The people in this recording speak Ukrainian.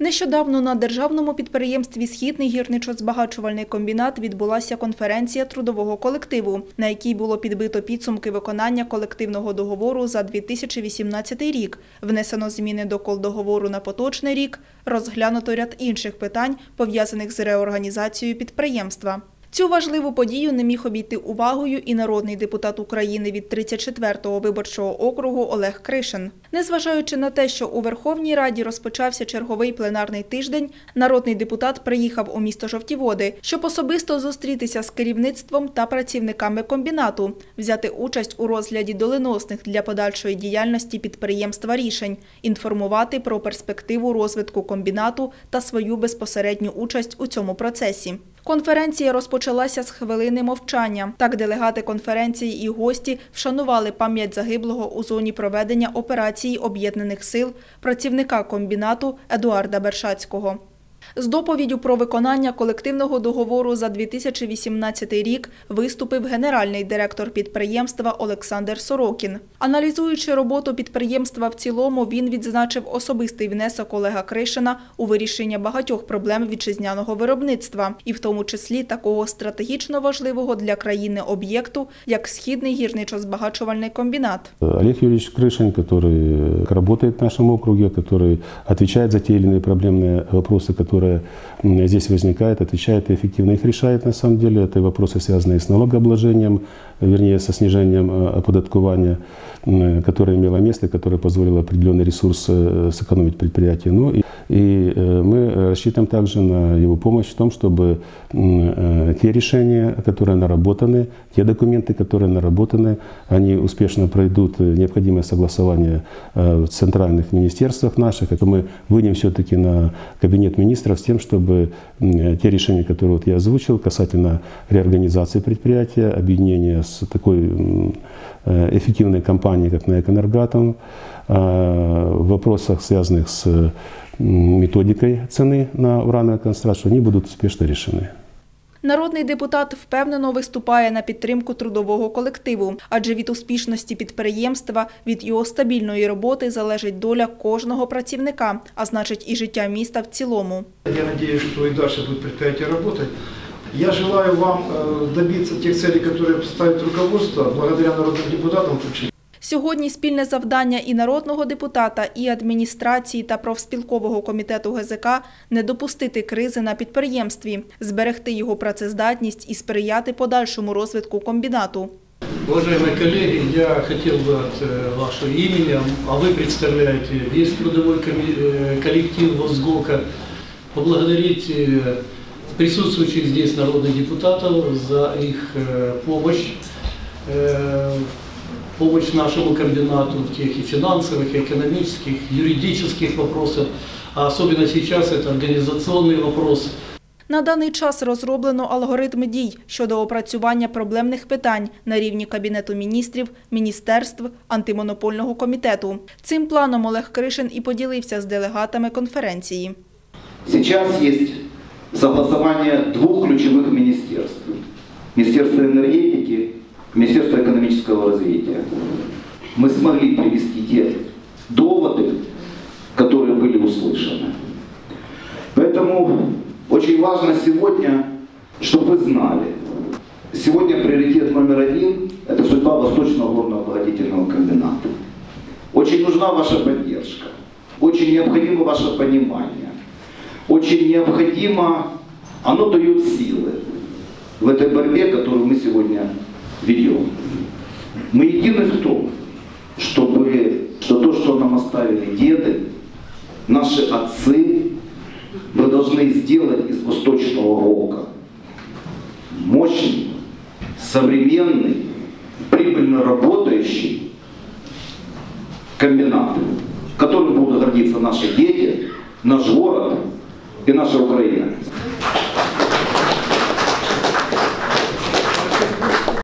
Нещодавно на державному підприємстві Східний гірничо-збагачувальний комбінат відбулася конференція трудового колективу, на якій було підбито підсумки виконання колективного договору за 2018 рік, внесено зміни до колдоговору на поточний рік, розглянуто ряд інших питань, пов'язаних з реорганізацією підприємства. Цю важливу подію не міг обійти увагою і народний депутат України від 34-го виборчого округу Олег Кришин. Незважаючи на те, що у Верховній Раді розпочався черговий пленарний тиждень, народний депутат приїхав у місто Жовтіводи, щоб особисто зустрітися з керівництвом та працівниками комбінату, взяти участь у розгляді доленосних для подальшої діяльності підприємства рішень, інформувати про перспективу розвитку комбінату та свою безпосередню участь у цьому процесі. Конференція розпочалася з хвилини мовчання. Так делегати конференції і гості вшанували пам'ять загиблого у зоні проведення операції Об'єднаних сил працівника комбінату Едуарда Бершацького. З доповіддю про виконання колективного договору за 2018 рік виступив генеральний директор підприємства Олександр Сорокін. Аналізуючи роботу підприємства в цілому, він відзначив особистий внесок Олега Кришина у вирішення багатьох проблем вітчизняного виробництва, і в тому числі такого стратегічно важливого для країни об'єкту, як Східний гірничо-збагачувальний комбінат. Олег Юрьевич Крышин, который работает в нашем округе, который отвечает за те или иные проблемные вопросы, которые м, здесь возникают, отвечает и эффективно их решает на самом деле. Это вопросы, связанные с налогообложением, вернее, со снижением э, оподаткования, м, которое имело место, и которое позволило определенный ресурс э, сэкономить предприятие. Ну и, и э, мы рассчитываем также на его помощь в том, чтобы э, те решения, которые наработаны, те документы, которые наработаны, они успешно пройдут э, необходимое согласование в центральных министерствах наших. Это мы выйдем все-таки на кабинет министров с тем, чтобы те решения, которые вот я озвучил касательно реорганизации предприятия, объединения с такой эффективной компанией, как НАЭК «Энергатом», э, в вопросах, связанных с м, методикой цены на урановую концентрацию, они будут успешно решены. Народний депутат впевнено виступає на підтримку трудового колективу, адже від успішності підприємства, від його стабільної роботи залежить доля кожного працівника, а значить і життя міста в цілому. Я надеюсь, что и дальше будет предприятие работать. Я желаю вам э, добиться тех целей, которые ставит руководство, благодаря народным депутатам в том числе. Сьогодні спільне завдання і народного депутата, і адміністрації та профспілкового комітету ГЗК не допустити кризи на підприємстві, зберегти його працездатність і сприяти подальшому розвитку комбінату. Уважаемые коллеги, я хотел бы от э, вашего имени, а вы представляете весь трудовой коми- э, коллектив Госгока, поблагодарить э, присутствующих здесь народных депутатов за их э, помощь, э, помощь нашему комбинату в тех и финансовых, и экономических, юридических вопросах, а особенно сейчас это организационный вопрос – На даний час розроблено алгоритми дій щодо опрацювання проблемних питань на рівні Кабінету міністрів, міністерств, антимонопольного комітету. Цим планом Олег Кришин і поділився з делегатами конференції. Сейчас есть согласование двух ключевых министерств. Министерства энергетики, Министерства экономического развития. Мы смогли привести те доводы, которые были услышаны. Поэтому очень важно сегодня, чтобы вы знали, сегодня приоритет номер один – это судьба Восточного горно-обогатительного комбината. Очень нужна ваша поддержка, очень необходимо ваше понимание, очень необходимо, оно дает силы в этой борьбе, которую мы сегодня ведем. Мы едины в том, чтобы что то, что нам оставили деды, наши отцы, мы должны сделать из Восточного Рока мощный, современный, прибыльно работающий комбинат, которым будут гордиться наши дети, наш город и наша Украина.